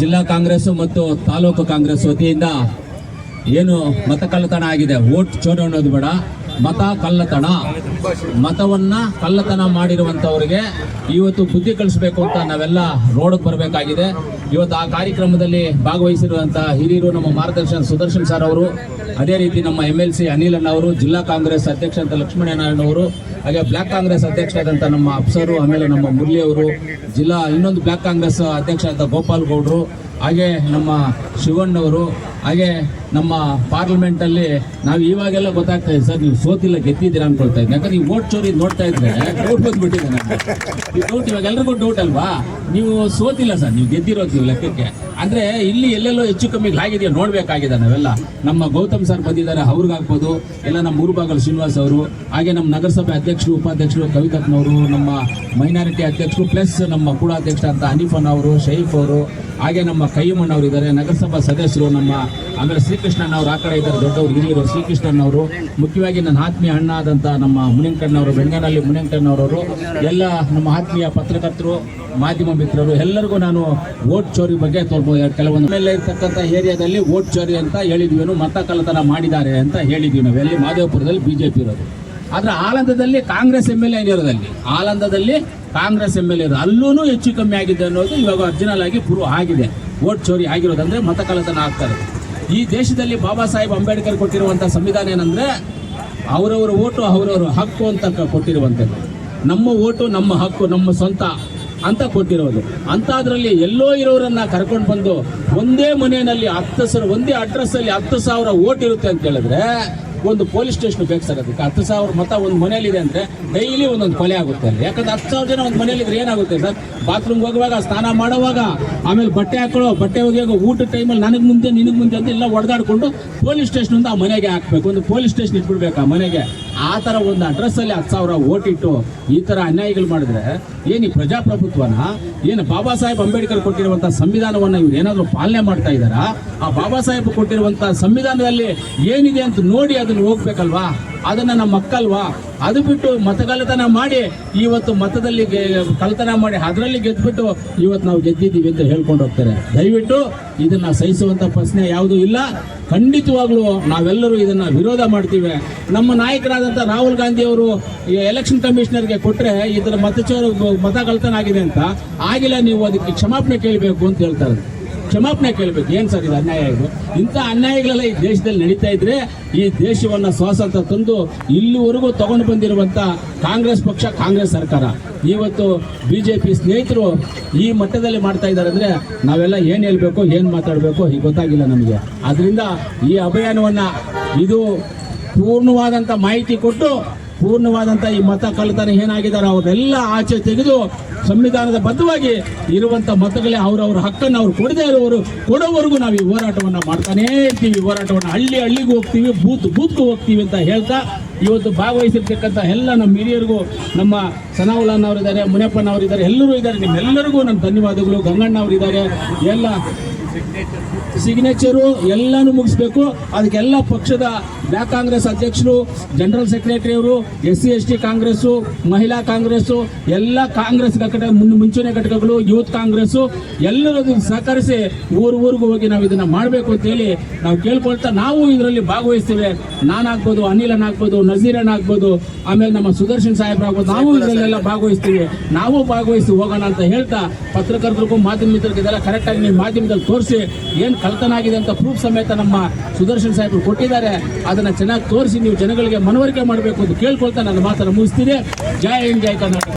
ಜಿಲ್ಲಾ ಕಾಂಗ್ರೆಸ್ ಮತ್ತು ತಾಲೂಕು ಕಾಂಗ್ರೆಸ್ ವತಿಯಿಂದ ಏನು ಮತ ಕಳ್ಳತನ ಆಗಿದೆ? ವೋಟ್ ಚೋರಿ ಅನ್ನೋದು ಬೇಡ. ಮತ ಕಳ್ಳತನ. ಮತವನ್ನ ಕಳ್ಳತನ ಮಾಡಿರುವಂತವರಿಗೆ ಇವತ್ತು ಬುದ್ಧಿ ಕಳಿಸ್ಬೇಕು ಅಂತ ನಾವೆಲ್ಲ ರೋಡ್ಗೆ ಬರಬೇಕಾಗಿದೆ. ಇವತ್ತು ಆ ಕಾರ್ಯಕ್ರಮದಲ್ಲಿ ಭಾಗವಹಿಸಿರುವಂತ ಹಿರಿಯರು ನಮ್ಮ ಮಾರ್ಗದರ್ಶನ ಸುದರ್ಶನ್ ಸರ್ ಅವರು, ಅದೇ ರೀತಿ ನಮ್ಮ ಎಂ ಎಲ್ ಸಿ ಅನಿಲ್ ಅಣ್ಣ ಅವರು, ಜಿಲ್ಲಾ ಕಾಂಗ್ರೆಸ್ ಅಧ್ಯಕ್ಷ ಅಂತ ಲಕ್ಷ್ಮೀನಾರಾಯಣ ಅವರು, ಹಾಗೆ ಬ್ಲಾಕ್ ಕಾಂಗ್ರೆಸ್ ಅಧ್ಯಕ್ಷರಾದಂಥ ನಮ್ಮ ಅಪ್ಸರು, ಆಮೇಲೆ ನಮ್ಮ ಮುರಳಿ ಅವರು, ಜಿಲ್ಲಾ ಇನ್ನೊಂದು ಬ್ಲಾಕ್ ಕಾಂಗ್ರೆಸ್ ಅಧ್ಯಕ್ಷ ಅಂತ ಗೋಪಾಲ್ ಗೌಡ್ರು ಹಾಗೆ ನಮ್ಮ ಶಿವಣ್ಣವರು, ಹಾಗೆ ನಮ್ಮ ಪಾರ್ಲಿಮೆಂಟಲ್ಲಿ ನಾವು ಇವಾಗೆಲ್ಲ ಗೊತ್ತಾಗ್ತಾ ಇದೆ, ಸರ್, ನೀವು ಸೋತಿಲ್ಲ, ಗೆದ್ದಿದ್ದೀರಾ ಅನ್ಕೊಳ್ತಾ ಇದ್ದೀನಿ. ಯಾಕಂದ್ರೆ ಈ ಓಟ್ ಚೋರಿ ನೋಡ್ತಾ ಇದ್ರೆ ಡೌಟ್ ಬಂದ್ಬಿಟ್ಟಿದೆ ನನಗೆ ಡೌಟ್ ಇವಾಗ ಎಲ್ರಿಗೂ ಡೌಟ್ ಅಲ್ವಾ? ನೀವು ಸೋತಿಲ್ಲ, ಸರ್, ನೀವು ಗೆದ್ದಿರೋದು ನೀವು ಲೆಕ್ಕಕ್ಕೆ. ಅಂದ್ರೆ ಇಲ್ಲಿ ಎಲ್ಲೆಲ್ಲೋ ಹೆಚ್ಚು ಕಮ್ಮಿ ಆಗಿದೆಯಾ? ನೋಡ್ಬೇಕಾಗಿದೆ ನಾವೆಲ್ಲ. ನಮ್ಮ ಗೌತಮ್ ಸರ್ ಬಂದಿದ್ದಾರೆ, ಅವ್ರಿಗೆ ಹಾಕ್ಬೋದು ಎಲ್ಲ ನಮ್ಮ ಮೂರುಬಾಗಲ್ ಶ್ರೀನಿವಾಸ್ ಅವರು, ಹಾಗೆ ನಮ್ಮ ನಗರಸಭೆ ಅಧ್ಯಕ್ಷರು, ಉಪಾಧ್ಯಕ್ಷರು ಕವಿತತ್ನವರು ನಮ್ಮ ಮೈನಾರಿಟಿ ಅಧ್ಯಕ್ಷರು, ಪ್ಲಸ್ ನಮ್ಮ ಕೂಡ ಅಧ್ಯಕ್ಷ ಅಂತ ಹನೀಫನ್ ಅವರು ಶೈಫ್ ಅವರು, ಹಾಗೆ ನಮ್ಮ ಕೈಯಮ್ಮಣ್ಣ ಇದ್ದಾರೆ. ನಗರಸಭಾ ಸದಸ್ಯರು, ನಮ್ಮ ಆಮೇಲೆ ಶ್ರೀಕೃಷ್ಣನ್ ಅವರು ಆ ಕಡೆ ಇದ್ದಾರೆ, ದೊಡ್ಡವರು, ಹಿರಿಯರು ಶ್ರೀಕೃಷ್ಣನ್ ಅವರು ಮುಖ್ಯವಾಗಿ ನನ್ನ ಆತ್ಮೀಯ ಅಣ್ಣ ಆದಂತ ನಮ್ಮ ಮುನಿಯಂಕಣ್ಣವರು ಬೆಂಗನಲ್ಲಿ ಮುನಿಯಂಕಣ್ಣವರವರು ಎಲ್ಲ ನಮ್ಮ ಆತ್ಮೀಯ ಪತ್ರಕರ್ತರು, ಮಾಧ್ಯಮ ಮಿತ್ರರು, ಎಲ್ಲರಿಗೂ ನಾನು ವೋಟ್ ಚೋರಿ ಬಗ್ಗೆ ತೋರ್ಬೋದು ಕೆಲವೊಂದು ಮೇಲೆ ಇರ್ತಕ್ಕಂಥ ಏರಿಯಾದಲ್ಲಿ ವೋಟ್ ಚೋರಿ ಅಂತ ಹೇಳಿದ್ವಿ ಮತ ಕಳ್ಳತನ ಮಾಡಿದ್ದಾರೆ ಅಂತ ಹೇಳಿದ್ವಿ ನಾವು. ಎಲ್ಲಿ? ಮಾದೇವಪುರದಲ್ಲಿ ಬಿಜೆಪಿ ಇರೋದು. ಆದರೆ ಆಲಂದದಲ್ಲಿ ಕಾಂಗ್ರೆಸ್ ಎಂ ಎಲ್ ಎ ಇರೋದಲ್ಲಿ ಆಲಂದದಲ್ಲಿ ಕಾಂಗ್ರೆಸ್ ಎಂ ಎಲ್ ಎ ಅಲ್ಲೂ ಹೆಚ್ಚು ಕಮ್ಮಿ ಆಗಿದೆ ಅನ್ನೋದು ಇವಾಗ ಒರಿಜಿನಲ್ ಆಗಿ ಪ್ರೂವ್ ಆಗಿದೆ. ವೋಟ್ ಚೋರಿ ಆಗಿರೋದಂದ್ರೆ ಮತ ಕಳ್ಳತನ ಆಗ್ತಾರೆ ಈ ದೇಶದಲ್ಲಿ ಬಾಬಾ ಸಾಹೇಬ್ ಅಂಬೇಡ್ಕರ್ ಕೊಟ್ಟಿರುವಂಥ ಸಂವಿಧಾನ ಏನಂದ್ರೆ ಅವರವರ ಓಟು ಅವರವರ ಹಕ್ಕು ಅಂತ ಕೊಟ್ಟಿರುವಂಥದ್ದು. ನಮ್ಮ ಓಟು ನಮ್ಮ ಹಕ್ಕು, ನಮ್ಮ ಸ್ವಂತ ಅಂತ ಕೊಟ್ಟಿರೋದು. ಅಂಥದ್ರಲ್ಲಿ ಎಲ್ಲೋ ಇರೋರನ್ನ ಕರ್ಕೊಂಡು ಬಂದು ಒಂದೇ ಮನೆಯಲ್ಲಿ ಹತ್ತು ಸಾವಿರ, ಒಂದೇ ಅಡ್ರೆಸ್ ಅಲ್ಲಿ ಹತ್ತು ಸಾವಿರ ಓಟ್ ಇರುತ್ತೆ ಅಂತ ಹೇಳಿದ್ರೆ ಒಂದು ಪೊಲೀಸ್ ಸ್ಟೇಷನ್ ಬೇಕು ಸರ್ ಅದಕ್ಕೆ. ಹತ್ತು ಸಾವಿರ ಮತ ಒಂದು ಮನೆಯಲ್ಲಿದೆ ಅಂದ್ರೆ ಡೈಲಿ ಒಂದೊಂದು ಕೊಲೆ ಆಗುತ್ತೆ ಅಲ್ಲಿ. ಯಾಕಂದ್ರೆ ಹತ್ತು ಸಾವಿರ ಜನ ಒಂದು ಮನೆಯಲ್ಲಿದ್ರೆ ಏನಾಗುತ್ತೆ ಸರ್? ಬಾತ್ರೂಮ್ ಹೋಗುವಾಗ, ಸ್ನಾನ ಮಾಡುವಾಗ, ಆಮೇಲೆ ಬಟ್ಟೆ ಹಾಕೊಳ್ಳೋ, ಬಟ್ಟೆ ಒಗೆಯೋ ಊಟ ಟೈಮಲ್ಲಿ ನನಗೆ ಮುಂದೆ, ನಿನಗೆ ಮುಂದೆ ಅಂತ ಎಲ್ಲ ಹೊಡೆದಾಡ್ಕೊಂಡು ಪೊಲೀಸ್ ಸ್ಟೇಷನ್ ಆ ಮನೆಗೆ ಹಾಕ್ಬೇಕು. ಒಂದು ಪೊಲೀಸ್ ಸ್ಟೇಷನ್ ಇಟ್ಬಿಡ್ಬೇಕು ಆ ಮನೆಗೆ. ಆ ಥರ ಒಂದು ಅಡ್ರೆಸ್ ಅಲ್ಲಿ ಹತ್ತು ಸಾವಿರ ಓಟ್ ಇಟ್ಟು ಈ ಥರ ಅನ್ಯಾಯಗಳು ಮಾಡಿದ್ರೆ ಏನು ಈ ಪ್ರಜಾಪ್ರಭುತ್ವನ? ಏನು ಬಾಬಾ ಸಾಹೇಬ್ ಅಂಬೇಡ್ಕರ್ ಕೊಟ್ಟಿರುವಂಥ ಸಂವಿಧಾನವನ್ನು ಇವ್ರು ಏನಾದರೂ ಪಾಲನೆ ಮಾಡ್ತಾ ಇದ್ದಾರಾ? ಆ ಬಾಬಾ ಸಾಹೇಬ್ ಕೊಟ್ಟಿರುವಂಥ ಸಂವಿಧಾನದಲ್ಲಿ ಏನಿದೆ ಅಂತ ನೋಡಿ ಅದನ್ನು ಹೋಗ್ಬೇಕಲ್ವಾ? ಅದನ್ನ ನಮ್ಮ ಮಕ್ಕಲ್ವಾ? ಅದು ಬಿಟ್ಟು ಮತಗಳತನ ಮಾಡಿ, ಇವತ್ತು ಮತದಲ್ಲಿ ಕಳತನ ಮಾಡಿ ಅದರಲ್ಲಿ ಗೆದ್ದುಬಿಟ್ಟು ಇವತ್ತು ನಾವು ಗೆದ್ದಿದ್ದೀವಿ ಅಂತ ಹೇಳ್ಕೊಂಡು ಹೋಗ್ತಾರೆ. ದಯವಿಟ್ಟು ಇದನ್ನ ಸಹಿಸುವಂತ ಪ್ರಶ್ನೆ ಯಾವುದೂ ಇಲ್ಲ. ಖಂಡಿತವಾಗ್ಲೂ ನಾವೆಲ್ಲರೂ ಇದನ್ನ ವಿರೋಧ ಮಾಡ್ತೀವಿ. ನಮ್ಮ ನಾಯಕರಾದಂಥ ರಾಹುಲ್ ಗಾಂಧಿ ಅವರು ಎಲೆಕ್ಷನ್ ಕಮಿಷನರ್ಗೆ ಕೊಟ್ರೆ ಇದರ ಮತಚೋರ ಮತ ಕಳ್ತನ ಆಗಿದೆ ಅಂತ. ಆಗಿಲ್ಲ, ನೀವು ಅದಕ್ಕೆ ಕ್ಷಮಾಪಣೆ ಕೇಳಬೇಕು ಅಂತ ಹೇಳ್ತಾರೆ ಕ್ಷಮಾಪಣೆ ಕೇಳಬೇಕು. ಏನು ಸರ್ ಇದು ಅನ್ಯಾಯ ಇದು? ಇಂಥ ಅನ್ಯಾಯಗಳೆಲ್ಲ ಈ ದೇಶದಲ್ಲಿ ನಡೀತಾ ಇದ್ರೆ ಈ ದೇಶವನ್ನ ಸ್ವಾತಂತ್ರ್ಯ ತಂದು ಇಲ್ಲಿವರೆಗೂ ತಗೊಂಡು ಬಂದಿರುವಂತ ಕಾಂಗ್ರೆಸ್ ಪಕ್ಷ ಕಾಂಗ್ರೆಸ್ ಸರ್ಕಾರ. ಇವತ್ತು ಬಿಜೆಪಿ ಸ್ನೇಹಿತರು ಈ ಮಟ್ಟದಲ್ಲಿ ಮಾಡ್ತಾ ಇದ್ದಾರೆ ಅಂದ್ರೆ ನಾವೆಲ್ಲ ಏನು ಹೇಳಬೇಕು, ಏನು ಮಾತಾಡಬೇಕು ಈಗ ಗೊತ್ತಾಗಿಲ್ಲ ನಮಗೆ. ಅದರಿಂದ ಈ ಅಭಿಯಾನವನ್ನ ಇದು ಪೂರ್ಣವಾದಂತ ಮಾಹಿತಿ ಕೊಟ್ಟು ಪೂರ್ಣವಾದಂತ ಈ ಮತ ಕಳ್ಳತನ ಏನಾಗಿದ್ದಾರೆ ಅವರೆಲ್ಲ ಆಚೆ ತೆಗೆದು ಸಂವಿಧಾನದ ಬದ್ಧವಾಗಿ ಇರುವಂತ ಮತಗಳೇ ಅವರವ್ರ ಹಕ್ಕನ್ನು ಅವ್ರು ಕೊಡದೇ ಇರುವವರು ಕೊಡೋವರೆಗೂ ನಾವು ಈ ಹೋರಾಟವನ್ನು ಮಾಡ್ತಾನೇ ಇರ್ತೀವಿ. ಹೋರಾಟವನ್ನ ಹಳ್ಳಿ ಹಳ್ಳಿಗೂ ಹೋಗ್ತೀವಿ, ಬೂತ್ ಬೂತ್ಗೂ ಹೋಗ್ತೀವಿ ಅಂತ ಹೇಳ್ತಾ ಇವತ್ತು ಭಾಗವಹಿಸಿರ್ತಕ್ಕಂಥ ಎಲ್ಲ ನಮ್ಮ ಹಿರಿಯರಿಗೂ ನಮ್ಮ ಸನಾವುಲ್ಲನ್ ಅವರಿದ್ದಾರೆ ಮುನಿಯಪ್ಪನ್ ಅವರಿದ್ದಾರೆ ಎಲ್ಲರೂ ಇದ್ದಾರೆ. ನಿಮ್ಮೆಲ್ಲರಿಗೂ ನನ್ನ ಧನ್ಯವಾದಗಳು. ಗಂಗಣ್ಣ ಅವರಿದ್ದಾರೆ ಎಲ್ಲ ಸಿಗ್ನೇಚರು ಎಲ್ಲಾನು ಮುಗಿಸ್ಬೇಕು. ಅದಕ್ಕೆಲ್ಲ ಪಕ್ಷದ ಬ್ಲಾಕ್ ಕಾಂಗ್ರೆಸ್ ಅಧ್ಯಕ್ಷರು ಜನರಲ್ ಸೆಕ್ರೆಟರಿ ಅವರು S C S T Congress ಮಹಿಳಾ ಕಾಂಗ್ರೆಸ್ಸು ಎಲ್ಲ ಕಾಂಗ್ರೆಸ್ ಘಟಕ ಮುಂಚೂಣಿ ಘಟಕಗಳು ಯೂತ್ ಕಾಂಗ್ರೆಸ್ಸು ಎಲ್ಲರೂ ಸಹಕರಿಸಿ ಊರು ಊರಿಗೂ ಹೋಗಿ ನಾವು ಇದನ್ನ ಮಾಡಬೇಕು ಅಂತೇಳಿ ನಾವು ಕೇಳ್ಕೊಳ್ತಾ ನಾವು ಇದರಲ್ಲಿ ಭಾಗವಹಿಸ್ತೇವೆ. ನಾನಾಗ್ಬೋದು ಅನಿಲನ್ ಆಗ್ಬೋದು ನಜೀರನ್ ಆಗ್ಬೋದು ಆಮೇಲೆ ನಮ್ಮ ಸುದರ್ಶನ್ ಸಾಹೇಬ್ರು ಆಗ್ಬೋದು ನಾವು ಇದರಲ್ಲೆಲ್ಲ ಭಾಗವಹಿಸ್ತೀವಿ. ನಾವು ಭಾಗವಹಿಸಿ ಹೋಗೋಣ ಅಂತ ಹೇಳ್ತಾ ಪತ್ರಕರ್ತರಿಗೂ ಮಾಧ್ಯಮ ಮಿತ್ರರಿಗೆ ಇದೆಲ್ಲ ಕರೆಕ್ಟಾಗಿ ನೀವು ಮಾಧ್ಯಮದಲ್ಲಿ ತೋರಿಸಿ ಏನು ಕಳ್ತನ ಆಗಿದೆ ಅಂತ ಪ್ರೂಫ್ ಸಮೇತ ನಮ್ಮ ಸುದರ್ಶನ್ ಸಾಹೇಬರು ಕೊಟ್ಟಿದ್ದಾರೆ. ಅದನ್ನ ಚೆನ್ನಾಗಿ ತೋರಿಸಿ ನೀವು ಜನಗಳಿಗೆ ಮನವರಿಕೆ ಮಾಡಬೇಕು ಅಂತ ಕೇಳ್ಕೊಳ್ತಾ ನನ್ನ ಮಾತನ್ನು ಮುಗಿಸ್ತೀನಿ. ಜೈ ಹಿಂದ್, ಜೈ ಕರ್ನಾಟಕ.